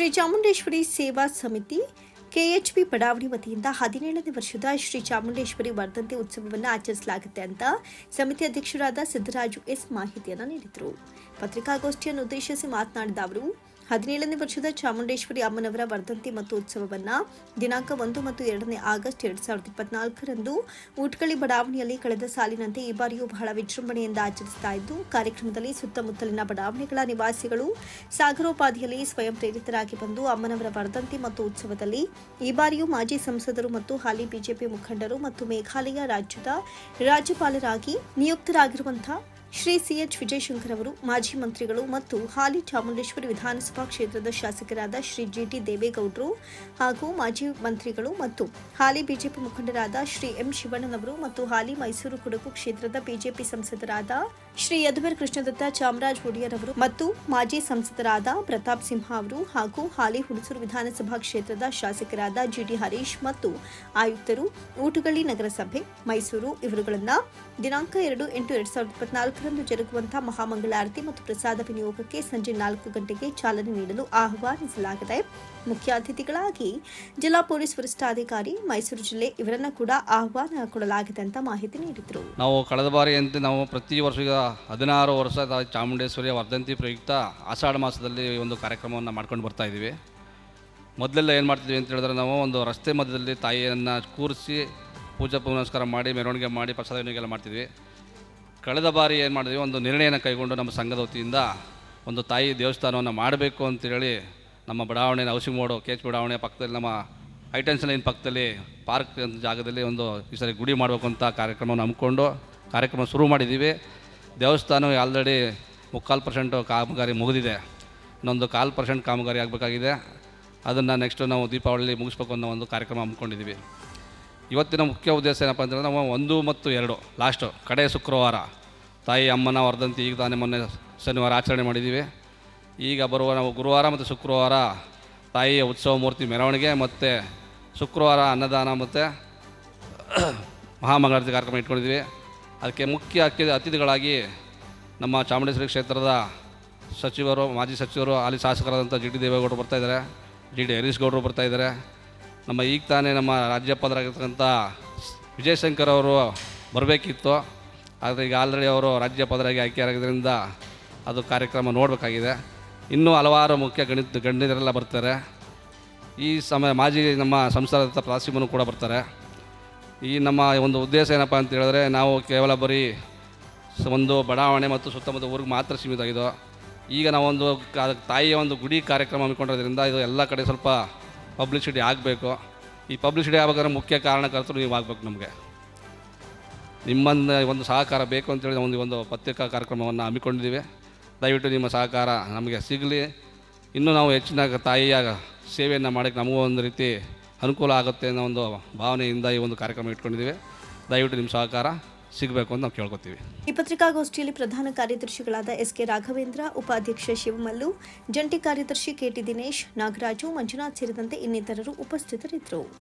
ಶ್ರೀ ಚಾಮುಂಡೇಶ್ವರಿ ಸೇವಾ ಸಮಿತಿ, ಕೆಎಚ್ಪಿ ಬಡಾವಣೆ ವತಿಯಿಂದ ಹದಿನೇಳನೇ ವರ್ಷದ ಶ್ರೀ ಚಾಮುಂಡೇಶ್ವರಿ ವರ್ಧಂತಿ ಉತ್ಸವವನ್ನು ಆಚರಿಸಲಾಗುತ್ತೆ ಅಂತ ಸಮಿತಿ ಅಧ್ಯಕ್ಷರಾದ ಸಿದ್ದರಾಜು ಎಸ್ ಮಾಹಿತಿಯನ್ನು ನೀಡಿದರು. ಪತ್ರಿಕಾಗೋಷ್ಠಿಯನ್ನು ಉದ್ದೇಶಿಸಿ ಮಾತನಾಡಿದ ಅವರು ಹದಿನೇಳನೇ ವರ್ಷದ ಚಾಮುಂಡೇಶ್ವರಿ ಅಮ್ಮನವರ ವರ್ಧಂತಿ ಮತ್ತು ಉತ್ಸವವನ್ನು ದಿನಾಂಕ ಒಂದು ಮತ್ತು ಎರಡನೇ ಆಗಸ್ಟ್ ಎರಡ್ ಸಾವಿರದ ಇಪ್ಪತ್ನಾಲ್ಕರಂದು ಉಟ್ಕಳಿ ಬಡಾವಣೆಯಲ್ಲಿ ಕಳೆದ ಸಾಲಿನಂತೆ ಈ ಬಾರಿಯೂ ಬಹಳ ವಿಜೃಂಭಣೆಯಿಂದ ಆಚರಿಸ್ತಾ ಇದ್ದು, ಕಾರ್ಯಕ್ರಮದಲ್ಲಿ ಸುತ್ತಮುತ್ತಲಿನ ಬಡಾವಣೆಗಳ ನಿವಾಸಿಗಳು ಸಾಗರೋಪಾದಿಯಲ್ಲಿ ಸ್ವಯಂ ಪ್ರೇರಿತರಾಗಿ ಬಂದು ಅಮ್ಮನವರ ವರ್ಧಂತಿ ಮತ್ತು ಉತ್ಸವದಲ್ಲಿ ಈ ಬಾರಿಯೂ ಮಾಜಿ ಸಂಸದರು ಮತ್ತು ಹಾಲಿ ಬಿಜೆಪಿ ಮುಖಂಡರು ಮತ್ತು ಮೇಘಾಲಯ ರಾಜ್ಯದ ರಾಜ್ಯಪಾಲರಾಗಿ ನಿಯುಕ್ತರಾಗಿರುವಂತಹ ಶ್ರೀ ಸಿಎಚ್ ವಿಜಯಶಂಕರ್ ಅವರು, ಮಾಜಿ ಮಂತ್ರಿಗಳು ಮತ್ತು ಹಾಲಿ ಚಾಮುಂಡೇಶ್ವರಿ ವಿಧಾನಸಭಾ ಕ್ಷೇತ್ರದ ಶಾಸಕರಾದ ಶ್ರೀ ಜಿಟಿ ದೇವೇಗೌಡರು ಹಾಗೂ ಮಾಜಿ ಮಂತ್ರಿಗಳು ಮತ್ತು ಹಾಲಿ ಬಿಜೆಪಿ ಮುಖಂಡರಾದ ಶ್ರೀ ಎಂ. ಶಿವಣ್ಣನವರು ಮತ್ತು ಹಾಲಿ ಮೈಸೂರು ಕೊಡಗು ಕ್ಷೇತ್ರದ ಬಿಜೆಪಿ ಸಂಸದರಾದ ಶ್ರೀ ಯದುವೀರ್ ಕೃಷ್ಣದತ್ತ ಚಾಮರಾಜ್ ಒಡೆಯರ್ ಅವರು ಮತ್ತು ಮಾಜಿ ಸಂಸದರಾದ ಪ್ರತಾಪ್ ಸಿಂಹ ಅವರು ಹಾಗೂ ಹಾಲಿ ಹುಣಸೂರು ವಿಧಾನಸಭಾ ಕ್ಷೇತ್ರದ ಶಾಸಕರಾದ ಜಿಡಿ ಹರೀಶ್ ಮತ್ತು ಆಯುಕ್ತರು, ಊಟಗಳ್ಳಿ ನಗರಸಭೆ, ಮೈಸೂರು, ಇವರುಗಳನ್ನು ದಿನಾಂಕ ಎರಡು ಎಂಟು ಎರಡ್ ಸಾವಿರದ ಇಪ್ಪತ್ನಾಲ್ಕರಂದು ಜರುಗುವಂತಹ ಮಹಾಮಂಗಳಾರತಿ ಮತ್ತು ಪ್ರಸಾದ ವಿನಿಯೋಗಕ್ಕೆ ಸಂಜೆ ನಾಲ್ಕು ಗಂಟೆಗೆ ಚಾಲನೆ ನೀಡಲು ಆಹ್ವಾನಿಸಲಾಗಿದೆ. ಮುಖ್ಯ ಅತಿಥಿಗಳಾಗಿ ಜಿಲ್ಲಾ ಪೊಲೀಸ್ ವರಿಷ್ಠಾಧಿಕಾರಿ ಮೈಸೂರು ಜಿಲ್ಲೆ ಇವರನ್ನ ಕೂಡ ಆಹ್ವಾನ ಕೊಡಲಾಗಿದೆ ಅಂತ ಮಾಹಿತಿ ನೀಡಿದರು. ನಾವು ಕಳೆದ ಬಾರಿಯಂತೆ ನಾವು ಪ್ರತಿ ವರ್ಷ ಹದಿನಾರು ವರ್ಷ ಚಾಮುಂಡೇಶ್ವರಿಯ ವರ್ಧಂತಿ ಪ್ರಯುಕ್ತ ಆಷಾಢ ಮಾಸದಲ್ಲಿ ಒಂದು ಕಾರ್ಯಕ್ರಮವನ್ನು ಮಾಡ್ಕೊಂಡು ಬರ್ತಾ ಇದ್ದೀವಿ. ಮೊದಲೆಲ್ಲ ಏನು ಮಾಡ್ತಿದ್ವಿ ಅಂತ ಹೇಳಿದ್ರೆ ನಾವು ಒಂದು ರಸ್ತೆ ಮಧ್ಯದಲ್ಲಿ ತಾಯಿಯನ್ನು ಕೂರಿಸಿ ಪೂಜಾ ಪುನಸ್ಕಾರ ಮಾಡಿ ಮೆರವಣಿಗೆ ಮಾಡಿ ಪ್ರಸಾದ ಎಲ್ಲ ಮಾಡ್ತಿದ್ವಿ. ಕಳೆದ ಬಾರಿ ಏನು ಮಾಡಿದ್ವಿ? ಒಂದು ನಿರ್ಣಯನ ಕೈಗೊಂಡು ನಮ್ಮ ಸಂಘದ ವತಿಯಿಂದ ಒಂದು ತಾಯಿ ದೇವಸ್ಥಾನವನ್ನು ಮಾಡಬೇಕು ಅಂತೇಳಿ ನಮ್ಮ ಬಡಾವಣೆ ಔಷಧಿ ಮೋಡು, ಕೆ ಎಚ್ ಬಡಾವಣೆ ಪಕ್ಕದಲ್ಲಿ ನಮ್ಮ ಐಟೆನ್ಸ್ ಲೈನ್ ಪಕ್ಕದಲ್ಲಿ ಪಾರ್ಕ್ ಜಾಗದಲ್ಲಿ ಒಂದು ಈ ಸರಿ ಗುಡಿ ಮಾಡಬೇಕು ಅಂತ ಕಾರ್ಯಕ್ರಮವನ್ನು ಹಮ್ಮಿಕೊಂಡು ಕಾರ್ಯಕ್ರಮ ಶುರು ಮಾಡಿದ್ದೀವಿ. ದೇವಸ್ಥಾನ ಆಲ್ರೆಡಿ ಮುಕ್ಕಾಲು ಪರ್ಸೆಂಟು ಕಾಮಗಾರಿ ಮುಗಿದಿದೆ. ಇನ್ನೊಂದು ಕಾಲು ಪರ್ಸೆಂಟ್ ಕಾಮಗಾರಿ ಆಗಬೇಕಾಗಿದೆ. ಅದನ್ನು ನೆಕ್ಸ್ಟು ನಾವು ದೀಪಾವಳಿ ಮುಗಿಸ್ಬೇಕು ಅನ್ನೋ ಒಂದು ಕಾರ್ಯಕ್ರಮ ಹಮ್ಮಿಕೊಂಡಿದ್ದೀವಿ. ಇವತ್ತಿನ ಮುಖ್ಯ ಉದ್ದೇಶ ಏನಪ್ಪ ಅಂತಂದರೆ ನಾವು ಒಂದು ಮತ್ತು ಎರಡು ಲಾಸ್ಟು ಕಡೆ ಶುಕ್ರವಾರ. ತಾಯಿ ಅಮ್ಮನ ವರ್ಧಂತಿ ಈಗ ತಾನೇ ಮೊನ್ನೆ ಶನಿವಾರ ಆಚರಣೆ ಮಾಡಿದ್ದೀವಿ. ಈಗ ಬರುವ ನಾವು ಗುರುವಾರ ಮತ್ತು ಶುಕ್ರವಾರ ತಾಯಿಯ ಉತ್ಸವ ಮೂರ್ತಿ ಮೆರವಣಿಗೆ ಮತ್ತು ಶುಕ್ರವಾರ ಅನ್ನದಾನ ಮತ್ತು ಮಹಾಮಂಗಳಾರತಿ ಕಾರ್ಯಕ್ರಮ ಇಟ್ಕೊಂಡಿದ್ದೀವಿ. ಅದಕ್ಕೆ ಮುಖ್ಯ ಅತಿ ಅತಿಥಿಗಳಾಗಿ ನಮ್ಮ ಚಾಮುಂಡೇಶ್ವರಿ ಕ್ಷೇತ್ರದ ಸಚಿವರು, ಮಾಜಿ ಸಚಿವರು ಅಲ್ಲಿ ಶಾಸಕರಾದಂಥ ಜಿ ಡಿ ದೇವೇಗೌಡರು ಬರ್ತಾಯಿದ್ದಾರೆ ಜಿ ಡಿ ಹರೀಶ್ ಗೌಡರು ಬರ್ತಾಯಿದ್ದಾರೆ ನಮ್ಮ ಈಗ ತಾನೇ ನಮ್ಮ ರಾಜ್ಯಪಾಲರಾಗಿರ್ತಕ್ಕಂಥ ವಿಜಯಶಂಕರ್ ಅವರು ಬರಬೇಕಿತ್ತು. ಆದರೆ ಈಗ ಆಲ್ರೆಡಿ ಅವರು ರಾಜ್ಯಪಾಲರಾಗಿ ಆಯ್ಕೆಯಾಗಿದ್ದರಿಂದ ಅದು ಕಾರ್ಯಕ್ರಮ ನೋಡಬೇಕಾಗಿದೆ. ಇನ್ನೂ ಹಲವಾರು ಮುಖ್ಯ ಗಣಿತ ಗಣ್ಯರೆಲ್ಲ ಬರ್ತಾರೆ. ಈ ಸಮಯ ಮಾಜಿ ನಮ್ಮ ಸಂಸಾರದ ಪ್ರಾಸಿಮನು ಕೂಡ ಬರ್ತಾರೆ. ಈ ನಮ್ಮ ಒಂದು ಉದ್ದೇಶ ಏನಪ್ಪ ಅಂತ ಹೇಳಿದ್ರೆ ನಾವು ಕೇವಲ ಬರೀ ಒಂದು ಬಡಾವಣೆ ಮತ್ತು ಸುತ್ತಮುತ್ತ ಊರಿಗೆ ಮಾತ್ರ ಸೀಮಿತ ಆಗಿದ್ದು ಈಗ ನಾವೊಂದು ತಾಯಿಯ ಒಂದು ಗುಡಿ ಕಾರ್ಯಕ್ರಮ ಹಮ್ಮಿಕೊಂಡಿರೋದ್ರಿಂದ ಇದು ಎಲ್ಲ ಕಡೆ ಸ್ವಲ್ಪ ಪಬ್ಲಿಸಿಟಿ ಆಗಬೇಕು. ಈ ಪಬ್ಲಿಸಿಟಿ ಆಗಬೇಕಾದ್ರೆ ಮುಖ್ಯ ಕಾರಣಕರ್ತರು ನೀವು ಆಗಬೇಕು ನಮಗೆ. ನಿಮ್ಮನ್ನು ಒಂದು ಸಹಕಾರ ಬೇಕು ಅಂತೇಳಿ ಒಂದು ಒಂದು ಪತ್ರಿಕಾ ಕಾರ್ಯಕ್ರಮವನ್ನು ಹಮ್ಮಿಕೊಂಡಿದ್ದೀವಿ. ದಯವಿಟ್ಟು ನಿಮ್ಮ ಸಹಕಾರ ನಮಗೆ ಸಿಗಲಿ. ಇನ್ನೂ ನಾವು ಹೆಚ್ಚಿನ ತಾಯಿಯ ಸೇವೆಯನ್ನು ಮಾಡೋಕ್ಕೆ ನಮಗೂ ಒಂದು ರೀತಿ ಅನುಕೂಲ ಆಗುತ್ತೆ ಅನ್ನೋ ಒಂದು ಭಾವನೆಯಿಂದ ಈ ಒಂದು ಕಾರ್ಯಕ್ರಮ ಇಟ್ಕೊಂಡಿದ್ದೀವಿ. ದಯವಿಟ್ಟು ನಿಮ್ಮ ಸಹಕಾರ ಸಿಗಬೇಕು ಅಂತ ನಾವು ಕೇಳ್ಕೊತೀವಿ. ಈ ಪತ್ರಿಕಾಗೋಷ್ಠಿಯಲ್ಲಿ ಪ್ರಧಾನ ಕಾರ್ಯದರ್ಶಿಗಳಾದ ಎಸ್ ಕೆ ರಾಘವೇಂದ್ರ, ಉಪಾಧ್ಯಕ್ಷ ಶಿವಮಲ್ಲು, ಜಂಟಿ ಕಾರ್ಯದರ್ಶಿ ಕೆಟಿ ದಿನೇಶ್, ನಾಗರಾಜು, ಮಂಜುನಾಥ್ ಸೇರಿದಂತೆ ಇನ್ನಿತರರು ಉಪಸ್ಥಿತರಿದ್ದರು.